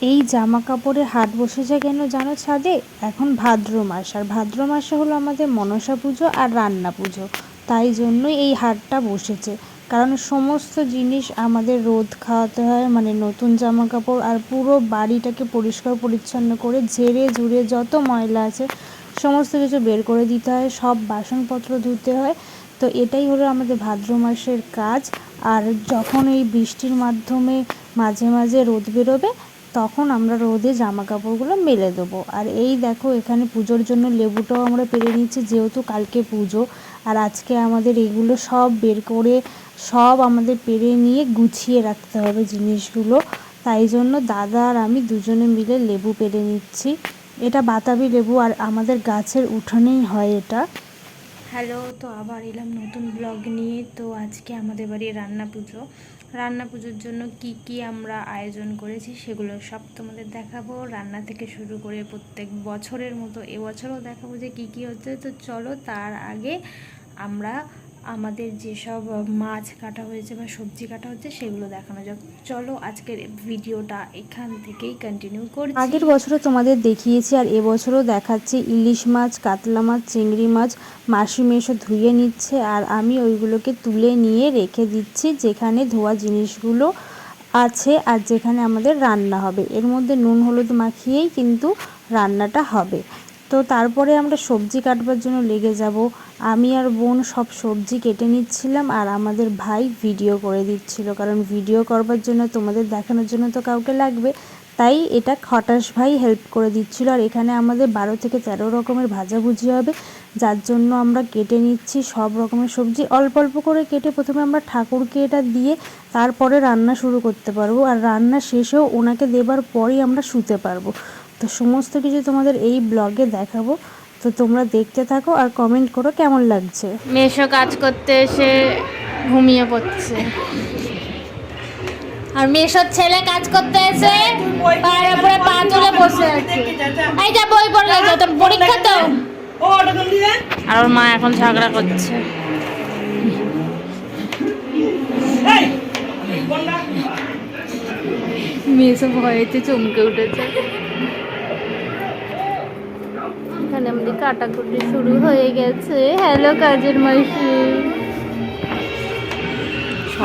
এই জামা কাপড়ের হাট বসেছে কেন জানো ছাদে? এখন ভাদ্র মাস, আর ভাদ্র মাসে হলো আমাদের মনসা পুজো আর রান্না পুজো। তাই জন্যই এই হাটটা বসেছে। কারণ সমস্ত জিনিস আমাদের রোদ খাওয়াতে হয় মানে নতুন জামা কাপড় আর পুরো বাড়িটাকে পরিষ্কার পরিচ্ছন্ন করে ঝেড়ে ঝুড়ে যত ময়লা আছে, সমস্ত কিছু বের করে দিতে হয়, সব বাসনপত্র ধুতে হয়। তো এটাই হলো আমাদের ভাদ্র মাসের কাজ। আর যখন এই বৃষ্টির মাধ্যমে মাঝে মাঝে রোদ বেরোবে তখন আমরা রোদে জামা কাপড়গুলো মেলে দেবো। আর এই দেখো, এখানে পুজোর জন্য লেবুটাও আমরা পেরে নিচ্ছি যেহেতু কালকে পুজো। আর আজকে আমাদের এগুলো সব বের করে, সব আমাদের পেরে নিয়ে গুছিয়ে রাখতে হবে জিনিসগুলো। তাই জন্য দাদা আর আমি দুজনে মিলে লেবু পেরে নিচ্ছি। এটা বাতাবি লেবু আর আমাদের গাছের উঠোনেই হয় এটা। হ্যালো, তো আবার এলাম নতুন ব্লগ নিয়ে। তো আজকে আমাদের বাড়ি রান্না পুজো। রান্না পুজোর জন্য কি কি আমরা আয়োজন করেছি সেগুলো সব তোমাদের দেখাবো। রান্না থেকে শুরু করে প্রত্যেক বছরের মতো এবছরও দেখাবো যে কি কি হচ্ছে। তো চলো তার আগে আমরা আমাদের যেসব মাছ কাটা হয়েছে বা সবজি কাটা হচ্ছে সেগুলো দেখানো যাক। চলো আজকের ভিডিওটা এখান থেকেই কন্টিনিউ করি আগের বছরও তোমাদের দেখিয়েছি আর এবছরও দেখাচ্ছি। ইলিশ মাছ, কাতলা মাছ, চিংড়ি মাছ মাসি মেশো ধুয়ে নিচ্ছে আর আমি ওইগুলোকে তুলে নিয়ে রেখে দিচ্ছি যেখানে ধোয়া জিনিসগুলো আছে আর যেখানে আমাদের রান্না হবে। এর মধ্যে নুন, হলুদ মাখিয়েই কিন্তু রান্নাটা হবে। তো তারপরে আমরা সবজি কাটবার জন্য লেগে যাব। আমি আর বোন সব সবজি কেটে নিচ্ছিলাম আর আমাদের ভাই ভিডিও করে দিচ্ছিল। কারণ ভিডিও করবার জন্য, তোমাদের দেখানোর জন্য তো কাউকে লাগবে। তাই এটা খটাস ভাই হেল্প করে দিচ্ছিল। আর এখানে আমাদের বারো থেকে তেরো রকমের ভাজাভুজি হবে। যার জন্য আমরা কেটে নিচ্ছি সব রকমের সবজি। অল্প অল্প করে কেটে প্রথমে আমরা ঠাকুরকে এটা দিয়ে তারপরে রান্না শুরু করতে পারব। আর রান্না শেষেও ওনাকে দেবার পরই আমরা শুতে পারব। তো সমস্ত কিছু তোমাদের এই ব্লগে দেখাবো। তো তোমরা দেখতে থাকো আর কমেন্ট করো কেমন লাগছে। মেশো কাজ করতে এসে ঘুমিয়ে পড়ছে। আর মেশোর ছেলে কাজ করতে এসে পায়ের উপরে পা তুলে বসে আছে। এই যা বই পড়ে গেছে তোর পরীক্ষা তো। আর ওর মা এখন ঝগড়া করছে। মেশো ভয়েতে চমকে উঠেছে। এখানে আমাদের কাটাকুটি শুরু হয়ে গেছে। হ্যালো কাজের মাসি।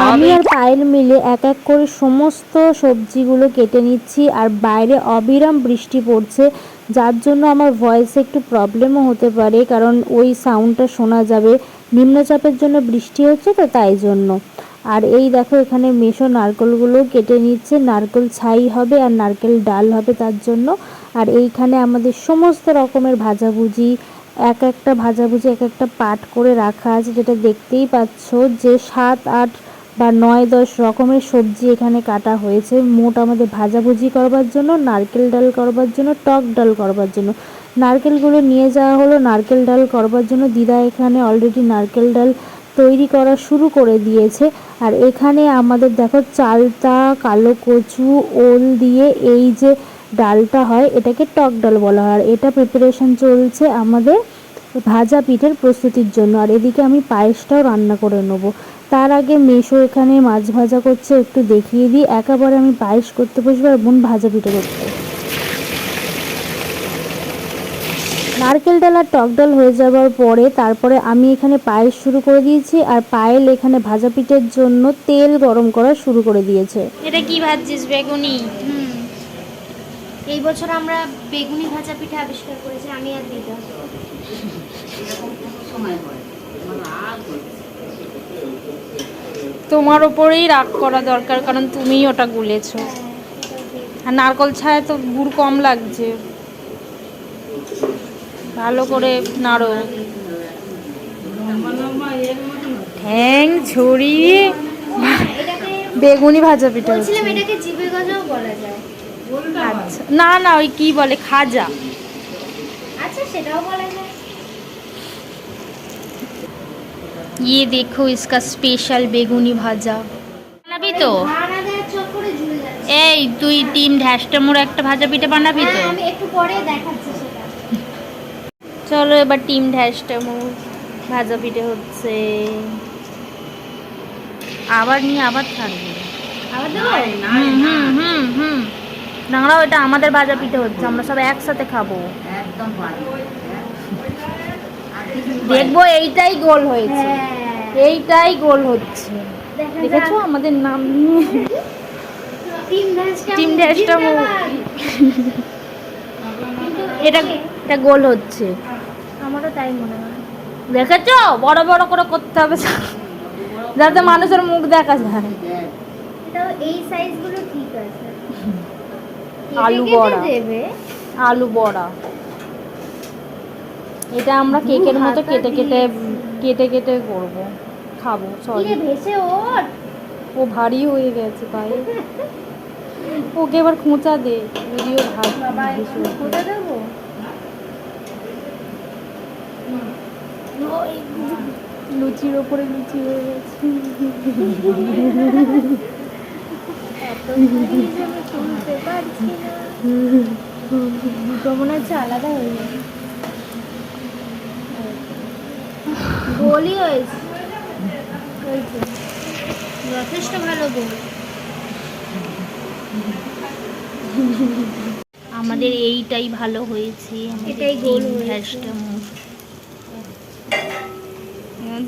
আমি আর পায়েল মিলে এক এক করে সমস্ত সবজিগুলো কেটে নিচ্ছি আর বাইরে অবিরাম বৃষ্টি পড়ছে যার জন্য আমার ভয়েসে একটু প্রবলেমও হতে পারে কারণ ওই সাউন্ডটা শোনা যাবে। নিম্নচাপের জন্য বৃষ্টি হচ্ছে তো তাই জন্য। আর এই দেখো এখানে মেশো নারকেলগুলো কেটে নিচ্ছে। নারকেল ছাই হবে আর নারকেল ডাল হবে তার জন্য। আর এইখানে আমাদের সমস্ত রকমের ভাজাভুজি, এক একটা ভাজাভুজি, এক একটা পাট করে রাখা আছে, যেটা দেখতেই পাচ্ছ যে সাত, আট বা নয়, দশ রকমের সবজি এখানে কাটা হয়েছে। মোট আমাদের ভাজাভুজি করবার জন্য, নারকেল ডাল করবার জন্য, টক ডাল করবার জন্য। নারকেলগুলো নিয়ে যাওয়া হলো, নারকেল ডাল করবার জন্য। দিদা এখানে অলরেডি নারকেল ডাল তৈরি করা শুরু করে দিয়েছে। আর এখানে আমাদের দেখো চালতা, কালো কচু, ওল দিয়ে এই যে ডালটা হয়, এটাকে টক ডাল বলা হয়। আর এটা প্রিপারেশন চলছে আমাদের ভাজা পিঠের প্রস্তুতির জন্য। আর এদিকে আমি পায়েসটাও রান্না করে নেব। তার আগে মেশো এখানে মাছ ভাজা করছে, একটু দেখিয়ে দিই। একেবারে আমি পায়েস করতে বসবো আর বোন ভাজা পিঠে করতে নারকেল ডাল আর টক ডাল হয়ে যাওয়ার পরে তারপরে আমি এখানে পায়েস শুরু করে দিয়েছি। আর পায়েল এখানে ভাজা পিঠের জন্য তেল গরম করা শুরু করে দিয়েছে। এটা কি ভাজছিস বেগুনি? হুম। এই বছর আমরা বেগুনি ভাজা পিঠা আবিষ্কার করেছি আমি আর দিদা। তোমার ওপরেই রাগ করা দরকার কারণ তুমিই ওটা গুলেছো। আর নারকল ছায় তো গুড় কম লাগছে। ভালো করে নাড়ো। ঠ্যাং এটাকে বেগুনি ভাজা পিঠা বলছিলাম এটাকে জিভে গজাও বলা যায়। আচ্ছা না না ওই কি বলে খাজা আচ্ছা সেটাও বলা যায় ये देखो इसका স্পেশাল বেগুনি ভাজা বানাবি তো ধান আদায়ের চক্করে ঝুলে যাচ্ছে এই তুই টিম ঢ্যাসটা মোড় একটা ভাজা পিঠে বানাবি তো হ্যাঁ, আমি একটু পরে দেখাচ্ছি সেটা চলো এবার টিম ঢ্যাসটা মোড় ভাজা পিঠে হচ্ছে আবার নিয়ে আবার ছাড়বি আবার দেবো হুম হুম হুম হুম ডাংরা এটা আমাদের ভাজা পিঠে হচ্ছে আমরা সব একসাথে খাব। দেখব এইটাই গোল হয়েছে। হ্যাঁ। এইটাই গোল হচ্ছে। দেখেছ আমাদের নাম? নিয়ে টিম ড্যাশটা এটা এটা গোল হচ্ছে। আমারও তাই মনে হয়। দেখেছ? বড় বড় করে করতে হবে। যাতে মানুষের মুখ দেখা যায়। এই সাইজগুলো ঠিক আছে। আলু বড়া। দেবে। আলু বড়া। এটা আমরা কেকের মতো কেটে কেটে কেটে কেটে করব খাব সরি ভেসে ও ভারী হয়ে গেছে পায়ে ওকে এবার খোঁচা দে ভিডিও ভাগ বাবা কোথা দেবো? লুচির ওপরে লুচি হয়ে গেছে এত ভারী যে আমি তুলতে পারছি না দুটো মনে হচ্ছে আলাদা হয়ে যাবে গোলই হয়েছে হয়েছে যথেষ্ট ভালো গোল আমাদের এইটাই ভালো হয়েছে এটাই গোল হয়েছে।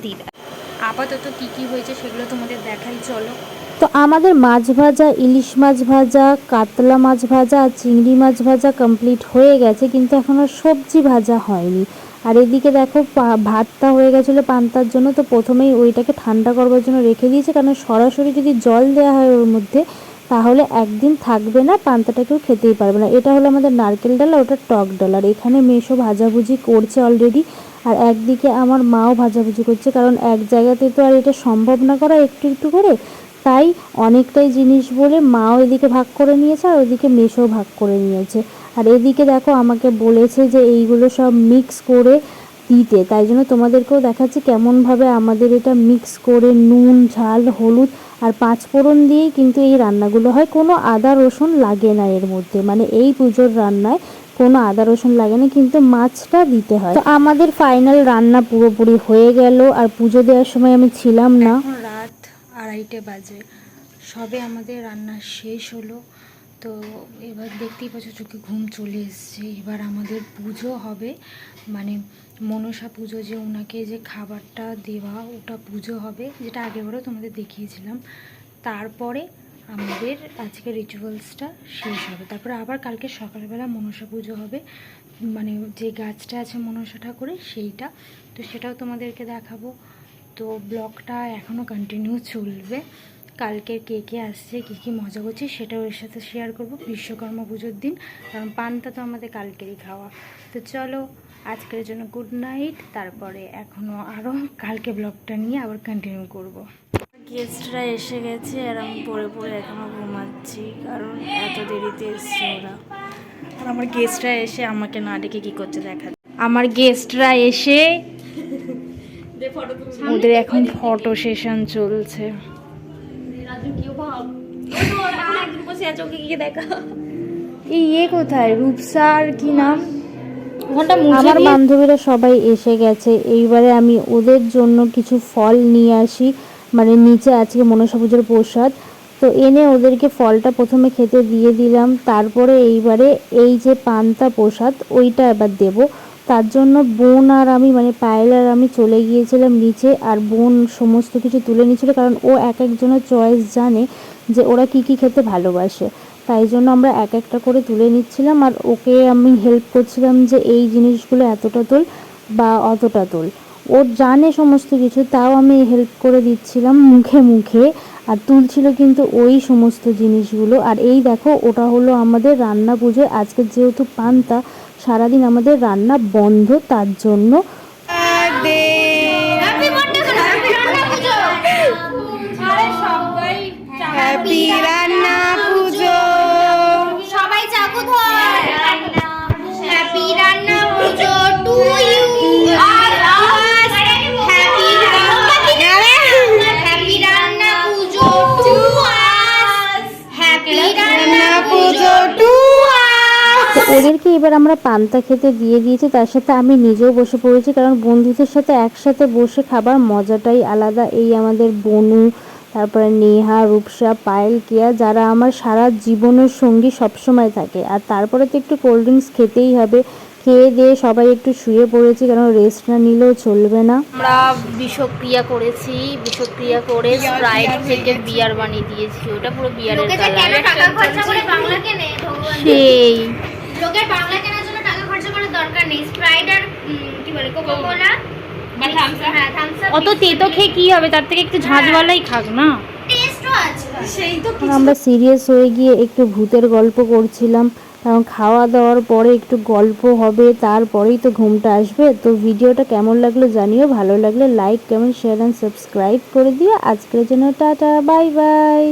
দিদা আপাতত কি কি হয়েছে সেগুলো তোমাদের দেখাই চলো তো আমাদের মাছ ভাজা, ইলিশ মাছ ভাজা, কাতলা মাছ ভাজা আর চিংড়ি মাছ ভাজা কমপ্লিট হয়ে গেছে, কিন্তু এখন আর সবজি ভাজা হয়নি। আর এদিকে দেখো ভাতটা হয়ে গেছিল পান্তার জন্য, তো প্রথমেই ওইটাকে ঠান্ডা করবার জন্য রেখে দিয়েছে, কারণ সরাসরি যদি জল দেওয়া হয় ওর মধ্যে, তাহলে একদিন থাকবে না, পান্তাটা কেউ খেতেই পারবে না। এটা হলো আমাদের নারকেল ডাল ওটা টক ডাল, আর এখানে মেশো ভাজাভুজি করছে অলরেডি আর একদিকে আমার মাও ভাজাভুজি করছে, কারণ এক জায়গাতে তো আর এটা সম্ভব না করা একটু একটু করে তাই অনেকটাই জিনিস বলে মাও এদিকে ভাগ করে নিয়েছে আর ওদিকে মেশো ভাগ করে নিয়েছে। আর এদিকে দেখো আমাকে বলেছে যে এইগুলো সব মিক্স করে দিতে। তাই জন্য তোমাদেরকেও দেখাচ্ছি কেমনভাবে আমাদের এটা মিক্স করে নুন, ঝাল, হলুদ আর পাঁচ ফোড়ন দিয়েই কিন্তু এই রান্নাগুলো হয়। কোনো আদা, রসুন লাগে না এর মধ্যে। মানে এই পুজোর রান্নায় কোনো আদা, রসুন লাগে না, কিন্তু মাছটা দিতে হয়। তো আমাদের ফাইনাল রান্না পুরোপুরি হয়ে গেল। আর পুজো দেওয়ার সময় আমি ছিলাম না। আড়াইটে বাজে। সবে আমাদের রান্না শেষ হলো। তো এবার দেখতেই পাচ্ছ চোখে ঘুম চলে এসছে। এবার আমাদের পুজো হবে। মানে মনসা পুজো যে ওনাকে যে খাবারটা দেওয়া, ওটা পুজো হবে, যেটা আগেবারও তোমাদের দেখিয়েছিলাম। তারপরে আমাদের আজকে রিচুয়ালসটা শেষ হবে। তারপরে আবার কালকে সকালবেলা মনসা পুজো হবে। মানে যে গাছটা আছে মনসা ঠাকুরের, সেইটা। তো সেটাও তোমাদেরকে দেখাবো। তো ব্লগটা এখনও কন্টিনিউ চলবে। কালকের কে কে আসছে কী কী মজা করছে সেটাও এর সাথে শেয়ার করব। বিশ্বকর্মা পুজোর দিন কারণ পানটা তো আমাদের কালকেরই খাওয়া। তো চলো আজকের জন্য গুড নাইট তারপরে এখনও আরও কালকে ব্লগটা নিয়ে আবার কন্টিনিউ করব। গেস্টরা এসে গেছে আর আমি পরে পরে এখনও ঘুমাচ্ছি কারণ এত দেরিতে এসছে ওরা। আর আমার গেস্টরা এসে আমাকে না ডেকে কী করছে দেখা আমার গেস্টরা এসে ওদের এখন ফটো সেশন চলছে। এই ইয়ে কোথায়? রূপসার কি নাম? আমার বান্ধবীরা সবাই এসে গেছে। এইবারে আমি ওদের জন্য কিছু ফল নিয়ে আসি। মানে নিচে আজকে মনসা পুজোর প্রসাদ। তো এনে ওদেরকে ফলটা প্রথমে খেতে দিয়ে দিলাম। তারপরে এইবারে এই যে পান্তা প্রসাদ ওইটা এবার দেব। তার জন্য বোন আর আমি মানে পায়েল আর আমি চলে গিয়েছিলাম নিচে আর বোন সমস্ত কিছু তুলে নিয়েছিল কারণ ও এক একজনের চয়েস জানে যে ওরা কি কি খেতে ভালোবাসে। তাই জন্য আমরা এক একটা করে তুলে নিচ্ছিলাম আর ওকে আমি হেল্প করছিলাম যে এই জিনিসগুলো এতটা তোল বা অতটা তোল। ও জানে সমস্ত কিছু, তাও আমি হেল্প করে দিচ্ছিলাম মুখে মুখে আর তুলছিল কিন্তু ওই সমস্ত জিনিসগুলো। আর এই দেখো, ওটা হলো আমাদের রান্না পুজো আজকে যেহেতু পান্তা সারাদিন আমাদের রান্না বন্ধ তার জন্য। ওদেরকে এবার আমরা পান্তা খেতে দিয়ে দিয়েছি তার সাথে আমি নিজেও বসে পড়েছি কারণ বন্ধুদের সাথে একসাথে বসে খাবার মজাটাই আলাদা। এই আমাদের বনু তারপরে নেহা রূপসা পায়েল কিয়া যারা আমার সারা জীবনের সঙ্গী সবসময় থাকে। আর তারপরে তো একটু কোল্ড ড্রিঙ্কস খেতেই হবে। খেয়ে দিয়ে সবাই একটু শুয়ে পড়েছি কারণ রেস্ট না নিলেও চলবে না। আমরা বিষক্রিয়া করেছি বিষক্রিয়া করে স্প্রাইট থেকে বিয়ার বানিয়ে দিয়েছি ওটা পুরো বিয়ারের কালার টাকা খরচা করে বাংলা কেনে ভগবান। সেই। লোকের বাংলা কেনার জন্য টাকা খরচা করার দরকার নেই। স্প্রাইট আর কি বলে কোকা কোলা বা থামস আপ হ্যাঁ থামস আপ অত তেতো খেয়ে কি হবে? তার থেকে একটু ঝাঁঝওয়ালাই খাক না? টেস্টও আছে। সেই তো আর আমরা সিরিয়াস হয়ে গিয়ে একটু ভূতের গল্প করছিলাম। কারণ খাওয়া দাওয়ার পরে একটু গল্প হবে তারপরেই তো ঘুমটা আসবে। তো ভিডিওটা কেমন লাগল জানিও ভালো লাগলে like comment share and subscribe করে দিও। আজকের জন্য টাটা বাই বাই